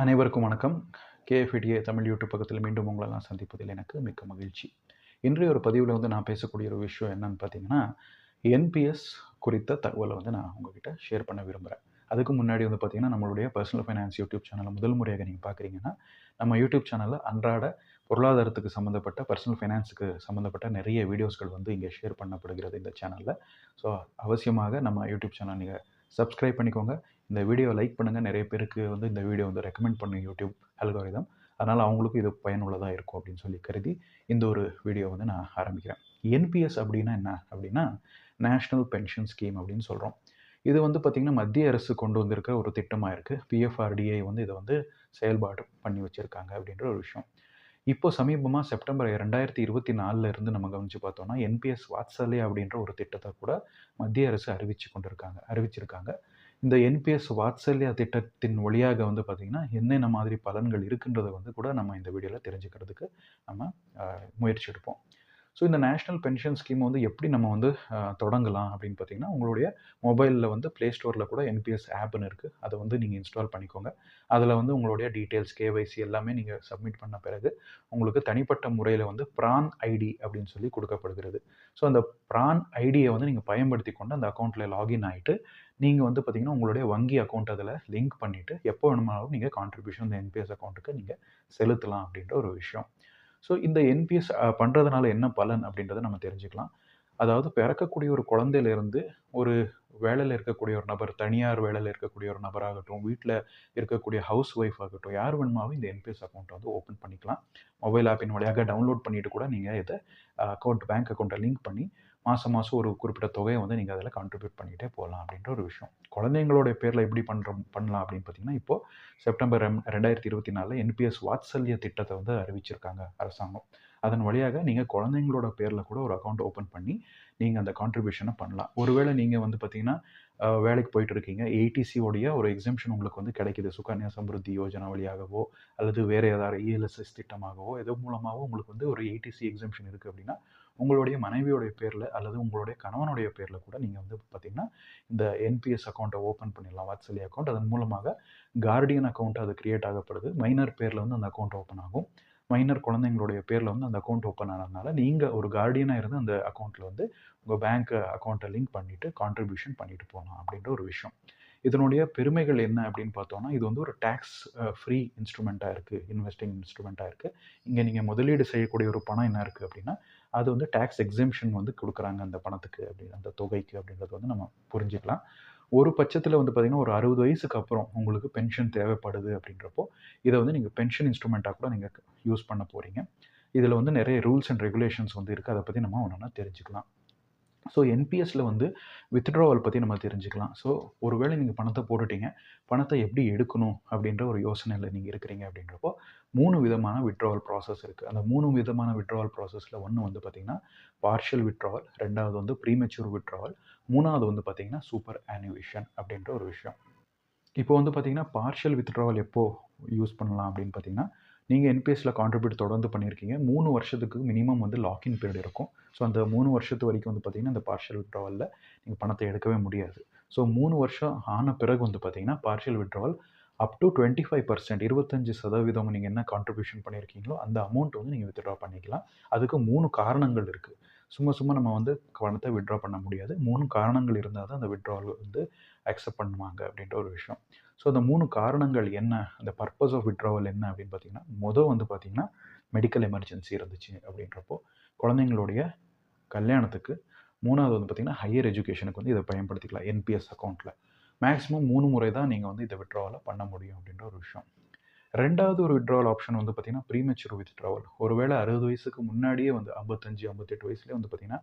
அனைவருக்கும் வணக்கம். கேஎஃப்டிஏ தமிழ் யூடியூப் பக்கத்தில் மீண்டும் உங்களெல்லாம் சந்திப்பதில் எனக்கு மிக்க மகிழ்ச்சி. இன்றைய ஒரு பதிவில் வந்து நான் பேசக்கூடிய ஒரு விஷயம் என்னன்னு பார்த்தீங்கன்னா என்பிஎஸ் குறித்த தகவலை வந்து நான் உங்ககிட்ட ஷேர் பண்ண விரும்புகிறேன் அதுக்கு முன்னாடி வந்து பார்த்தீங்கன்னா நம்மளுடைய பர்சனல் ஃபைனான்ஸ் யூடியூப் சேனலை முதல் முறையாக நீங்கள் பார்க்குறீங்கன்னா நம்ம யூடியூப் சேனலில் அன்றாட பொருளாதாரத்துக்கு சம்மந்தப்பட்ட பர்சனல் ஃபைனான்ஸுக்கு சம்மந்தப்பட்ட நிறைய வீடியோஸ்கள் வந்து இங்கே ஷேர் பண்ணப்படுகிறது இந்த சேனலில் ஸோ அவசியமாக நம்ம யூடியூப் சேனல் நீங்கள் சப்ஸ்கிரைப் பண்ணிக்கோங்க. இந்த வீடியோ லைக் பண்ணுங்கள் நிறைய பேருக்கு வந்து இந்த வீடியோ வந்து ரெக்கமெண்ட் பண்ணுங்க யூடியூப் அல்கோரிதம் அதனால் அவங்களுக்கும் இது பயனுள்ளதாக இருக்கும் அப்படின்னு சொல்லி கருதி இந்த ஒரு வீடியோ வந்து நான் ஆரம்பிக்கிறேன். என்பிஎஸ் அப்படின்னா என்ன? அப்படின்னா நேஷ்னல் பென்ஷன் ஸ்கீம் அப்படின்னு சொல்கிறோம் இது வந்து பார்த்திங்கன்னா மத்திய அரசு கொண்டு வந்திருக்கிற ஒரு திட்டமாக இருக்குது பிஎஃப்ஆர்டிஐ வந்து இதை வந்து செயல்பாடு பண்ணி வச்சுருக்காங்க அப்படின்ற ஒரு விஷயம். இப்போ சமீபமாக செப்டம்பர் ரெண்டாயிரத்தி இருபத்தி நாலில் இருந்து நம்ம கவனித்து பார்த்தோம்னா என்பிஎஸ் வாத்சல்யா அப்படின்ற ஒரு திட்டத்தை கூட மத்திய அரசு அறிவித்து கொண்டிருக்காங்க அறிவிச்சிருக்காங்க. இந்த என்பிஎஸ் வாத்சல்யா திட்டத்தின் வழியாக வந்து பார்த்திங்கன்னா என்னென்ன மாதிரி பலன்கள் இருக்குன்றதை வந்து கூட நம்ம இந்த வீடியோவில் தெரிஞ்சுக்கிறதுக்கு நம்ம முயற்சி எடுப்போம். ஸோ இந்த நேஷ்னல் பென்ஷன் ஸ்கீம் வந்து எப்படி நம்ம வந்து தொடங்கலாம் அப்படின்னு பார்த்தீங்கன்னா உங்களுடைய மொபைலில் வந்து ப்ளே ஸ்டோரில் கூட என்பிஎஸ் ஆப்னு இருக்குது அதை வந்து நீங்கள் இன்ஸ்டால் பண்ணிக்கோங்க. அதில் வந்து உங்களுடைய டீட்டெயில்ஸ் கேவைசி எல்லாமே நீங்கள் சப்மிட் பண்ண பிறகு உங்களுக்கு தனிப்பட்ட முறையில் வந்து ப்ரான் ஐடி அப்படின்னு சொல்லி கொடுக்கப்படுகிறது. ஸோ அந்த ப்ரான் ஐடியை வந்து நீங்கள் பயன்படுத்தி கொண்டு அந்த அக்கௌண்ட்டில் லாகின் ஆகிட்டு நீங்கள் வந்து பார்த்தீங்கன்னா உங்களுடைய வங்கி அக்கௌண்ட் அதில் லிங்க் பண்ணிவிட்டு எப்போ வேணுமானாலும் நீங்கள் கான்ட்ரிபியூஷன் இந்த என்பிஎஸ் அக்கௌண்ட்டுக்கு நீங்கள் செலுத்தலாம் அப்படின்ற ஒரு விஷயம். ஸோ இந்த என்பிஎஸ் பண்ணுறதுனால என்ன பலன் அப்படின்றத நம்ம தெரிஞ்சுக்கலாம். அதாவது பிறக்கக்கூடிய ஒரு குழந்தையிலேருந்து ஒரு வேலையில் இருக்கக்கூடிய ஒரு நபர் தனியார் வேலையில் இருக்கக்கூடிய ஒரு நபராகட்டும் வீட்டில் இருக்கக்கூடிய ஹவுஸ் ஒய்ஃப் ஆகட்டும் யார் வேணுமாவும் இந்த என்பிஎஸ் அக்கௌண்ட்டை வந்து ஓப்பன் பண்ணிக்கலாம். மொபைல் ஆப்பின் வழியாக டவுன்லோட் பண்ணிட்டு கூட நீங்கள் இதை அக்கௌண்ட் பேங்க் அக்கௌண்ட்டை லிங்க் பண்ணி மாதம் மாதம் ஒரு குறிப்பிட்ட தொகையை வந்து நீங்கள் அதில் கான்ட்ரிபியூட் பண்ணிகிட்டே போகலாம் அப்படின்ற ஒரு விஷயம். குழந்தைங்களோட பேரில் எப்படி பண்ணுறோம் பண்ணலாம் அப்படின்னு பார்த்தீங்கன்னா இப்போது செப்டம்பர் ரெம் ரெண்டாயிரத்தி இருபத்தி நாலில் என்பிஎஸ் வாத்சல்ய திட்டத்தை வந்து அறிவிச்சிருக்காங்க அரசாங்கம். அதன் வழியாக நீங்கள் குழந்தைங்களோட பேரில் கூட ஒரு அக்கௌண்ட் ஓப்பன் பண்ணி நீங்கள் அந்த கான்ட்ரிபியூஷனை பண்ணலாம். ஒருவேளை நீங்கள் வந்து பார்த்தீங்கன்னா வேலைக்கு போயிட்டு இருக்கீங்க ஏடிசியோடைய ஒரு எக்ஸம்ஷன் உங்களுக்கு வந்து கிடைக்கிது. சுகன்யா சம்ருத்தி யோஜனா வழியாகவோ அல்லது வேறு ஏதாவது இஎல்எஸ்எஸ் திட்டமாகவோ எது மூலமாகவோ உங்களுக்கு வந்து ஒரு ஏடிசி எக்ஸம்ஷன் இருக்குது அப்படின்னா உங்களுடைய மனைவியோடைய பேரில் அல்லது உங்களுடைய கணவனுடைய பேரில் கூட நீங்கள் வந்து பார்த்தீங்கன்னா இந்த என்பிஎஸ் அக்கௌண்ட்டை ஓப்பன் பண்ணிடலாம். வாட்ஸ்அலி அக்கௌண்ட் அதன் மூலமாக கார்டியன் அக்கௌண்ட் அது கிரியேட் ஆகப்படுது. மைனர் பேரில் வந்து அந்த அக்கௌண்ட் ஓப்பன் ஆகும். மைனர் குழந்தைங்களுடைய பேரில் வந்து அந்த அக்கௌண்ட் ஓப்பன் ஆனதுனால நீங்கள் ஒரு கார்டியனாக இருந்து அந்த அக்கௌண்ட்டில் வந்து உங்கள் பேங்க் அக்கௌண்ட்டை லிங்க் பண்ணிவிட்டு கான்ட்ரிபியூஷன் பண்ணிட்டு போகலாம் அப்படின்ற ஒரு விஷயம். இதனுடைய பெருமைகள் என்ன அப்படின்னு பார்த்தோம்னா இது வந்து ஒரு டேக்ஸ் ஃப்ரீ இன்ஸ்ட்ருமெண்ட்டாக இருக்குது இன்வெஸ்டிங் இன்ஸ்ட்ருமெண்ட்டாக இருக்குது இங்கே நீங்கள் முதலீடு செய்யக்கூடிய ஒரு பணம் என்ன இருக்குது அப்படின்னா அது வந்து டேக்ஸ் எக்ஸிம்ஷன் வந்து கொடுக்குறாங்க அந்த பணத்துக்கு அப்படி அந்த தொகைக்கு அப்படின்றது வந்து நம்ம புரிஞ்சுக்கலாம். ஒரு பட்சத்தில் வந்து பார்த்திங்கன்னா ஒரு அறுபது வயசுக்கு அப்புறம் உங்களுக்கு பென்ஷன் தேவைப்படுது அப்படின்றப்போ இதை வந்து நீங்கள் பென்ஷன் இன்ஸ்ட்ருமெண்ட்டாக கூட நீங்கள் யூஸ் பண்ண போகிறீங்க இதில் வந்து நிறைய ரூல்ஸ் அண்ட் ரெகுலேஷன்ஸ் வந்து இருக்குது அதை பற்றி நம்ம ஒன்றா தெரிஞ்சுக்கலாம். ஸோ என்பிஎஸ்ல வந்து வித்ட்ராவல் பற்றி நம்ம தெரிஞ்சுக்கலாம். ஸோ ஒருவேளை நீங்கள் பணத்தை போட்டுட்டீங்க. பணத்தை எப்படி எடுக்கணும் அப்படின்ற ஒரு யோசனையில் நீங்கள் இருக்கிறீங்க அப்படின்றப்போ மூணு விதமான விட்ராவல் ப்ராசஸ் இருக்குது அந்த மூணு விதமான விட்ராவல் ப்ராசஸில் ஒன்று வந்து பார்த்திங்கன்னா பார்ஷியல் விட்ராவல் ரெண்டாவது வந்து ப்ரீமெச்சூர் விட்ராவல் மூணாவது வந்து பார்த்திங்கன்னா சூப்பர் ஆனிவேஷன் அப்படின்ற ஒரு விஷயம். இப்போ வந்து பார்த்தீங்கன்னா பார்ஷியல் வித்ட்ராவல் எப்போது யூஸ் பண்ணலாம் அப்படின்னு பார்த்தீங்கன்னா நீங்கள் என்பிஎஸில் கான்ட்ரிபியூட் தொடர்ந்து பண்ணியிருக்கீங்க மூணு வருஷத்துக்கு மினிமம் வந்து லாக்இன் பீரியட் இருக்கும். ஸோ அந்த மூணு வருஷத்து வரைக்கும் வந்து பார்த்தீங்கன்னா அந்த பார்ஷியல் விட்ராவலில் நீங்கள் பணத்தை எடுக்கவே முடியாது. ஸோ மூணு வருஷம் ஆன பிறகு வந்து பார்த்திங்கன்னா partial withdrawal up to twenty five percent இருபத்தஞ்சு சதவீதம் நீங்கள் என்ன கான்ட்ரிபியூஷன் பண்ணியிருக்கீங்களோ அந்த அமௌண்ட் வந்து நீங்கள் வித்ட்ரா பண்ணிக்கலாம். அதுக்கு மூணு காரணங்கள் இருக்குது சும்மா சும்மா நம்ம வந்து பணத்தை விட்ரா பண்ண முடியாது. மூணு காரணங்கள் இருந்தால் தான் அந்த விட்ராவல் வந்து அக்செப்ட் பண்ணுவாங்க அப்படின்ற ஒரு விஷயம். ஸோ அந்த மூணு காரணங்கள் என்ன? அந்த பர்பஸ் ஆஃப் விட்ராவல் என்ன அப்படின்னு பார்த்தீங்கன்னா மொதல் வந்து பார்த்தீங்கன்னா மெடிக்கல் எமர்ஜென்சி இருந்துச்சு அப்படின்றப்போ குழந்தைங்களுடைய கல்யாணத்துக்கு மூணாவது வந்து பார்த்தீங்கன்னா ஹையர் எஜுகேஷனுக்கு வந்து இதை பயன்படுத்திக்கலாம் என்பிஎஸ் அக்கௌண்ட்டில் மேக்ஸிமம் மூணு முறை தான் நீங்கள் வந்து இதை விட்ராவலை பண்ண முடியும் அப்படின்ற ஒரு விஷயம். ரெண்டாவது ஒரு விட்ராவல் ஆப்ஷன் வந்து பார்த்தீங்கன்னா ப்ரீமெச்சூர் வித்ட்ராவல் ஒருவேளை அறுபது வயசுக்கு முன்னாடியே வந்து ஐம்பத்தஞ்சு ஐம்பத்தெட்டு வயசுலேயே வந்து பார்த்தீங்கன்னா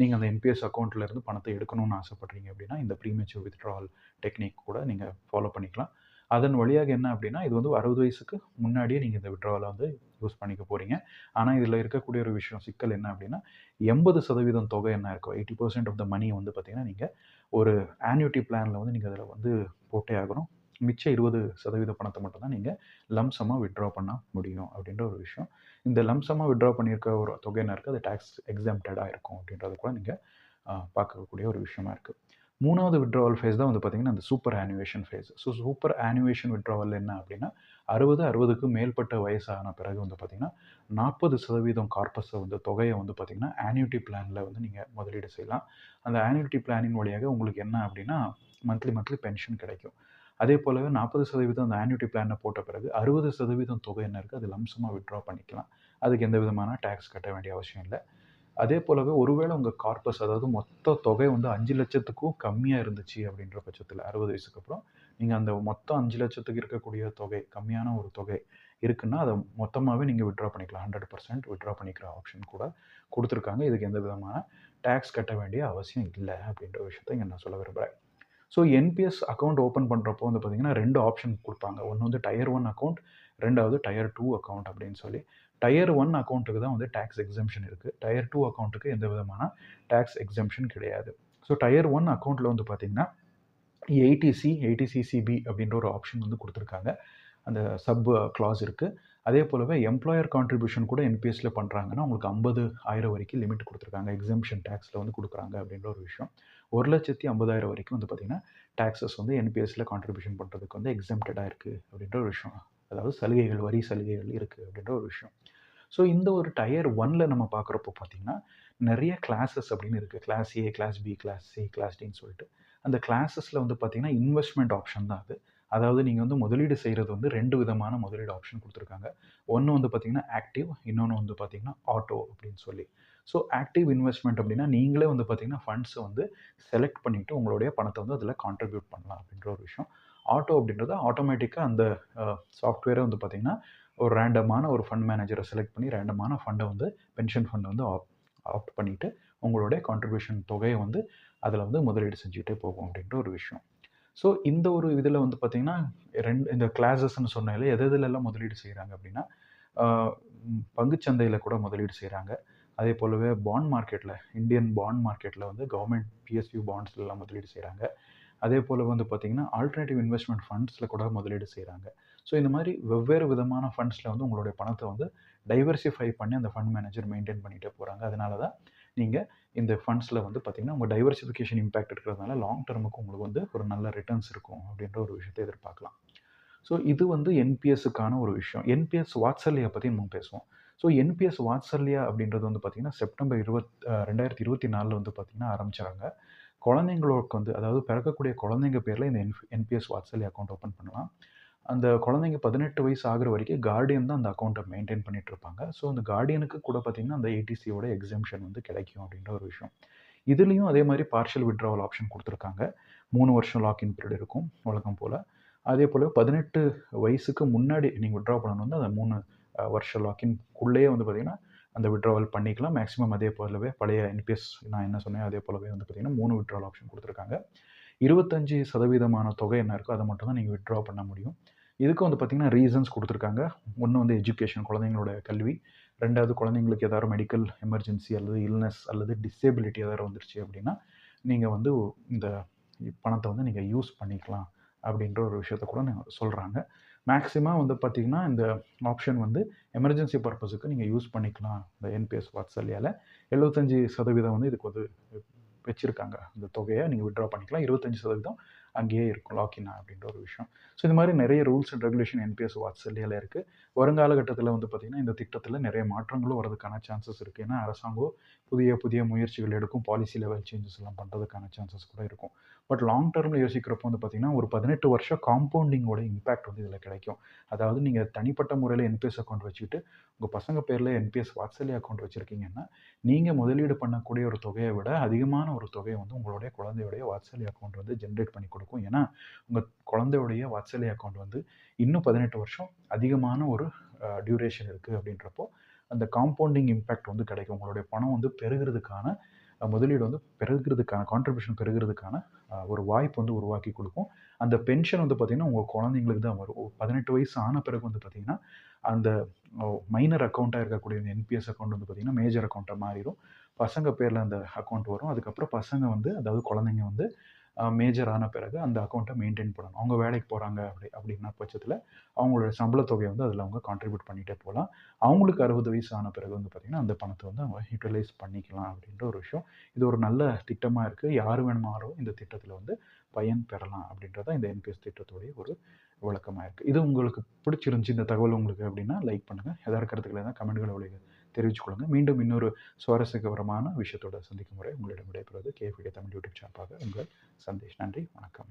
நீங்கள் அந்த எம்பிஎஸ் அக்கௌண்ட்லேருந்து பணத்தை எடுக்கணும்னு ஆசைப்பட்றீங்க அப்படின்னா இந்த ப்ரீமெச்சூர் வித்ட்ராவல் டெக்னிக் கூட நீங்கள் ஃபாலோ பண்ணிக்கலாம். அதன் வழியாக என்ன அப்படின்னா இது வந்து அறுபது வயசுக்கு முன்னாடியே நீங்கள் இந்த விட்ராவலை வந்து யூஸ் பண்ணிக்க போகிறீங்க ஆனால் இதில் இருக்கக்கூடிய ஒரு விஷயம் சிக்கல் என்ன அப்படின்னா எண்பது சதவீதம் தொகை என்ன இருக்கும் eighty percent of the money வந்து பார்த்திங்கன்னா நீங்கள் ஒரு ஆன்யூட்டி பிளானில் வந்து நீங்கள் அதில் வந்து போட்டே ஆகணும். மிச்சம் இருபது சதவீத பணத்தை மட்டும் தான் நீங்கள் லம்சமாக விட்ரா பண்ண முடியும் அப்படின்ற ஒரு விஷயம். இந்த லம்சமாக விட்ரா பண்ணியிருக்க ஒரு தொகை என்ன இருக்குது அது டேக்ஸ் எக்ஸாம்டடாக இருக்கும் அப்படின்றது கூட நீங்கள் பார்க்கக்கூடிய ஒரு விஷயமா இருக்குது மூணாவது விட்ராவல் ஃபேஸ் தான் வந்து பார்த்திங்கன்னா அந்த superannuation phase so superannuation withdrawal என்ன அப்படின்னா அறுபது அறுபதுக்கு மேற்பட்ட வயசான பிறகு வந்து பார்த்திங்கன்னா நாற்பது சதவீதம் கார்பஸை வந்து தொகையை வந்து பார்த்திங்கன்னா ஆன்யூட்டி பிளானில் வந்து நீங்கள் முதலீடு செய்யலாம். அந்த ஆன்யூட்டி பிளானின் வழியாக உங்களுக்கு என்ன அப்படின்னா மந்த்லி மந்த்லி பென்ஷன் கிடைக்கும். அதே போலவே நாற்பது சதவீதம் அந்த ஆன்யூட்டி பிளானை போட்ட பிறகு அறுபது சதவீதம் தொகை என்ன இருக்குது அது லம்சமாக விட்ரா பண்ணிக்கலாம். அதுக்கு எந்த விதமான டேக்ஸ் கட்ட வேண்டிய அவசியம் இல்லை. அதே போலவே ஒருவேளை உங்கள் கார்பஸ் அதாவது மொத்த தொகை வந்து அஞ்சு லட்சத்துக்கும் கம்மியாக இருந்துச்சு அப்படின்ற பட்சத்தில் அறுபது வயசுக்கு அப்புறம் நீங்கள் அந்த மொத்தம் அஞ்சு லட்சத்துக்கு இருக்கக்கூடிய தொகை கம்மியான ஒரு தொகை இருக்குன்னா அதை மொத்தமாகவே நீங்கள் விட்ரா பண்ணிக்கலாம். ஹண்ட்ரட் பர்சன்ட் விட்ரா பண்ணிக்கிற ஆப்ஷன் கூட கொடுத்துருக்காங்க. இதுக்கு எந்த விதமான டேக்ஸ் கட்ட வேண்டிய அவசியம் இல்லை அப்படின்ற விஷயத்த இங்கே நான் சொல்ல விரும்புகிறேன் ஸோ என்பிஎஸ் அக்கௌண்ட் ஓப்பன் பண்ணுறப்போ வந்து பார்த்திங்கன்னா ரெண்டு ஆப்ஷன் கொடுப்பாங்க. ஒன்று வந்து டயர் ஒன் அக்கௌண்ட் ரெண்டாவது டயர் டூ அக்கௌண்ட் அப்படின்னு சொல்லி. டயர் ஒன் அக்கௌண்ட்டுக்கு தான் வந்து டேக்ஸ் எக்ஸம்ஷன் இருக்குது டயர் டூ அக்கௌண்ட்டுக்கு எந்த விதமான டேக்ஸ் எக்ஸம்ஷன் கிடையாது. ஸோ டயர் ஒன் அக்கௌண்ட்டில் வந்து பார்த்திங்கன்னா எயிட்டிசி எயிட்டிசிசிபி அப்படின்ற ஒரு ஆப்ஷன் வந்து கொடுத்துருக்காங்க. அந்த சப் கிளாஸ் இருக்குது அதே போலவே எம்ப்ளாயர் கான்ட்ரிபியூஷன் கூட என்பிஎஸ்சில் பண்ணுறாங்கன்னா உங்களுக்கு ஐம்பது ஆயிரம் வரைக்கும் லிமிட் கொடுத்துருக்காங்க. எக்ஸம்ஷன் டேக்ஸில் வந்து கொடுக்குறாங்க அப்படின்ற ஒரு விஷயம். ஒரு லட்சத்தி ஐம்பதாயிரம் வரைக்கும் வந்து பார்த்திங்கன்னா டேக்ஸஸ் வந்து என்பிஎஸ்சில் கான்ட்ரிபியூஷன் பண்ணுறதுக்கு வந்து எக்ஸம்டடாக இருக்குது அப்படின்ற ஒரு விஷயம். அதாவது சலுகைகள் வரி சலுகைகள் இருக்குது அப்படின்ற ஒரு விஷயம். ஸோ இந்த ஒரு டயர் ஒனில் நம்ம பார்க்குறப்போ பார்த்திங்கன்னா நிறைய கிளாஸஸ் அப்படின்னு இருக்குது class A class B class C class டின்னு சொல்லிட்டு. அந்த கிளாஸஸில் வந்து பார்த்திங்கன்னா இன்வெஸ்ட்மெண்ட் ஆப்ஷன் தான் அது. அதாவது நீங்கள் வந்து முதலீடு செய்கிறது வந்து ரெண்டு விதமான முதலீடு ஆப்ஷன் கொடுத்துருக்காங்க. ஒன்று வந்து பார்த்திங்கன்னா ஆக்டிவ் இன்னொன்று வந்து பார்த்திங்கன்னா ஆட்டோ அப்படின்னு சொல்லி. ஸோ ஆக்டிவ் இன்வெஸ்ட்மெண்ட் அப்படின்னா நீங்களே வந்து பார்த்திங்கன்னா ஃபண்ட்ஸை வந்து செலக்ட் பண்ணிவிட்டு உங்களுடைய பணத்தை வந்து அதில் கான்ட்ரிபியூட் பண்ணலாம் அப்படின்ற ஒரு விஷயம். ஆட்டோ அப்படின்றது ஆட்டோமேட்டிக்காக அந்த சாஃப்ட்வேரை வந்து பார்த்திங்கன்னா ஒரு ரேண்டமான ஒரு ஃபண்ட் மேனேஜரை செலக்ட் பண்ணி ரேண்டமான ஃபண்டை வந்து பென்ஷன் ஃபண்டை வந்து ஆப் ஆப்ட் பண்ணிவிட்டு உங்களுடைய கான்ட்ரிபியூஷன் தொகையை வந்து அதில் வந்து முதலீடு செஞ்சுக்கிட்டே போகும் அப்படின்ற ஒரு விஷயம். ஸோ இந்த ஒரு இதில் வந்து பார்த்திங்கன்னா ரெண்டு இந்த கிளாஸஸ்ன்னு சொன்னாலே எது எதுலெல்லாம் முதலீடு செய்கிறாங்க அப்படின்னா பங்குச்சந்தையில் கூட முதலீடு செய்கிறாங்க அதே போலவே பாண்ட் மார்க்கெட்டில் இந்தியன் பாண்ட் மார்க்கெட்டில் வந்து கவர்மெண்ட் பிஎஸ்யூ பாண்ட்ஸ்லாம் முதலீடு செய்கிறாங்க அதே போல் வந்து பார்த்திங்கன்னா ஆல்டர்னேட்டிவ் இன்வெஸ்ட்மெண்ட் ஃபண்ட்ஸில் கூட முதலீடு செய்கிறாங்க ஸோ இந்த மாதிரி வெவ்வேறு விதமான ஃபண்ட்ஸில் வந்து உங்களுடைய பணத்தை வந்து டைவர்சிஃபை பண்ணி அந்த ஃபண்ட் மேனேஜர் மெயின்டைன் பண்ணிகிட்டே போகிறாங்க அதனால தான் நீங்கள் இந்த ஃபண்ட்ஸில் வந்து பார்த்திங்கன்னா உங்கள் டைவர்சிஃபிகேஷன் இம்பேக்ட் இருக்கிறதுனால லாங் டர்முக்கு உங்களுக்கு வந்து ஒரு நல்ல ரிட்டர்ன்ஸ் இருக்கும் அப்படின்ற ஒரு விஷயத்தை எதிர்பார்க்கலாம். ஸோ இது வந்து என்பிஎஸ்ஸுக்கான ஒரு விஷயம். என்பிஎஸ் வாட்சல்யா பற்றி நம்ம பேசுவோம். ஸோ என்பிஎஸ் வாட்சல்யா அப்படின்றது வந்து பார்த்திங்கன்னா செப்டம்பர் இருபத் ரெண்டாயிரத்தி இருபத்தி நாலில் வந்து பார்த்திங்கன்னா ஆரம்பிச்சாங்க. குழந்தைங்களுக்கு வந்து அதாவது பிறக்கக்கூடிய குழந்தைங்க பேரில் இந்த N NPS Vatsalya account open பண்ணலாம். அந்த குழந்தைங்க பதினெட்டு வயசு ஆகிற வரைக்கும் கார்டியன் தான் அந்த அக்கௌண்ட்டை மெயின்டைன் பண்ணிட்டு இருப்பாங்க ஸோ அந்த கார்டியனுக்கு கூட பார்த்திங்கன்னா அந்த ஏடிசியோட எக்ஸம்ஷன் வந்து கிடைக்கும் அப்படின்ற ஒரு விஷயம். இதுலேயும் அதே மாதிரி பார்ஷியல் விட்ராவல் ஆப்ஷன் கொடுத்துருக்காங்க. மூணு வருஷம் லாக்இன் பீரியட் இருக்கும் வழக்கம் போல். அதே போல் பதினெட்டு வயசுக்கு முன்னாடி நீங்கள் விட்ரா பண்ணணும் வந்து அந்த மூணு வருஷம் லாக்இன்குள்ளேயே வந்து பார்த்திங்கன்னா அந்த விட்ராவல் பண்ணிக்கலாம். மேக்ஸிமம் அதே போலவே பழைய என்பிஎஸ் நான் என்ன சொன்னேன் அதே போலவே வந்து பார்த்திங்கன்னா மூணு விட்ராவல் ஆப்ஷன் கொடுத்துருக்காங்க. இருபத்தஞ்சி சதவீதமான தொகை என்ன இருக்கோ அதை மட்டும் தான் நீங்கள் விட்ரா பண்ண முடியும். இதுக்கு வந்து பார்த்திங்கன்னா ரீசன்ஸ் கொடுத்துருக்காங்க. ஒன்று வந்து எஜுகேஷன் குழந்தைங்களோட கல்வி. ரெண்டாவது குழந்தைங்களுக்கு ஏதாவது மெடிக்கல் எமர்ஜென்சி அல்லது இல்னஸ் அல்லது டிசேபிலிட்டி ஏதாவது வந்துருச்சு அப்படின்னா நீங்கள் வந்து இந்த பணத்தை வந்து நீங்கள் யூஸ் பண்ணிக்கலாம் அப்படின்ற ஒரு விஷயத்த கூட சொல்கிறாங்க மேக்ஸிமம் வந்து பார்த்திங்கன்னா இந்த ஆப்ஷன் வந்து எமர்ஜென்சி பர்பஸுக்கு நீங்கள் யூஸ் பண்ணிக்கலாம். இந்த என்பிஎஸ் வாட்ஸ்அல்யால் எழுபத்தஞ்சி சதவீதம் வந்து இதுக்கு வந்து வச்சுருக்காங்க. அந்த தொகையை நீங்கள் விட்ரா பண்ணிக்கலாம். இருபத்தஞ்சி சதவீதம் அங்கேயே இருக்கும் லாக்கின் அப்படின்ற ஒரு விஷயம். ஸோ இந்த மாதிரி நிறைய ரூல்ஸ் அண்ட் ரெகுலேஷன் என்பிஎஸ் வாட்ஸ்அல்லியில் இருக்குது வருங்காலகட்டத்தில் வந்து பார்த்திங்கன்னா இந்த திட்டத்தில் நிறைய மாற்றங்களும் வரதுக்கான சான்சஸ் இருக்குது ஏன்னா அரசாங்கம் புதிய புதிய முயற்சிகள் எடுக்கும் பாலிசி லெவல் சேஞ்சஸ் எல்லாம் பண்ணுறதுக்கான சான்சஸ் கூட இருக்கும். பட் லாங் டேர்மில் யோசிக்கிறப்போ வந்து பார்த்திங்கன்னா ஒரு பதினெட்டு வருஷம் காம்பவுண்டிங்கோட இம்பாக்ட் வந்து இதில் கிடைக்கும். அதாவது நீங்கள் தனிப்பட்ட முறையில் என்பிஎஸ் அக்கௌண்ட் வச்சுக்கிட்டு உங்கள் பசங்க பேரில் என்பிஎஸ் வாட்ஸ்அலி அக்கௌண்ட் வச்சுருக்கீங்கன்னா நீங்கள் முதலீடு பண்ணக்கூடிய ஒரு தொகையை விட அதிகமான ஒரு தொகையை வந்து உங்களுடைய குழந்தையுடைய வாட்ஸ்அலி அக்கௌண்ட் வந்து ஜென்ரேட் பண்ணி கொடுக்கும். ஏன்னா உங்கள் குழந்தையுடைய வாட்ஸ்அலி அக்கௌண்ட் வந்து இன்னும் பதினெட்டு வருஷம் அதிகமான ஒரு டியூரேஷன் இருக்குது அப்படின்றப்போ அந்த காம்பவுண்டிங் இம்பேக்ட் வந்து கிடைக்கும். உங்களுடைய பணம் வந்து பெருகிறதுக்கான முதலீடு வந்து பெருகிறதுக்கான கான்ட்ரிபியூஷன் பெருகிறதுக்கான ஒரு வாய்ப்பு வந்து உருவாக்கி கொடுக்கும். அந்த பென்ஷன் வந்து பார்த்திங்கன்னா உங்கள் குழந்தைங்களுக்கு தான் வரும். பதினெட்டு வயசு ஆன பிறகு வந்து பார்த்திங்கன்னா அந்த மைனர் அக்கௌண்ட்டாக இருக்கக்கூடிய இந்த என்பிஎஸ் அக்கௌண்ட் வந்து பார்த்திங்கன்னா மேஜர் அக்கௌண்ட்டாக மாறிடும். பசங்க பேரில் அந்த அக்கௌண்ட் வரும். அதுக்கப்புறம் பசங்க வந்து அதாவது குழந்தைங்க வந்து மேஜர் ஆன பிறகு அந்த அக்கௌண்ட்டை மெயின்டைன் பண்ணணும். அவங்க வேலைக்கு போகிறாங்க அப்படி அப்படின்னா பட்சத்தில் அவங்களோட சம்பள தொகையை வந்து அதில் அவங்க கான்ட்ரிபியூட் பண்ணிகிட்டே போகலாம். அவங்களுக்கு அறுபது வயசு ஆன பிறகு வந்து பார்த்திங்கன்னா அந்த பணத்தை வந்து அவங்க யூட்டிலைஸ் பண்ணிக்கலாம் அப்படின்ற ஒரு விஷயம். இது ஒரு நல்ல திட்டமாக இருக்குது யார் வேணுமானாலும் இந்த திட்டத்தில் வந்து பயன் பெறலாம் அப்படின்றத இந்த என்பிஎஸ் திட்டத்துடைய ஒரு விளக்கமாக இருக்குது இது உங்களுக்கு பிடிச்சிருந்துச்சி இந்த தகவல் உங்களுக்கு அப்படின்னா லைக் பண்ணுங்கள் எதாவது கருத்துக்களை தான் கமெண்ட்களை வழியாக தெரிவித்துக் கொள்ளுங்கள் மீண்டும் இன்னொரு சுவாரஸ்யகரமான விஷயத்தோட சந்திக்கும் முறை உங்களிடம் விடைபெறுவது கேஃபிடிய தமிழ் யூடியூப் சார்பாக உங்கள் சந்தேஷ். நன்றி. வணக்கம்.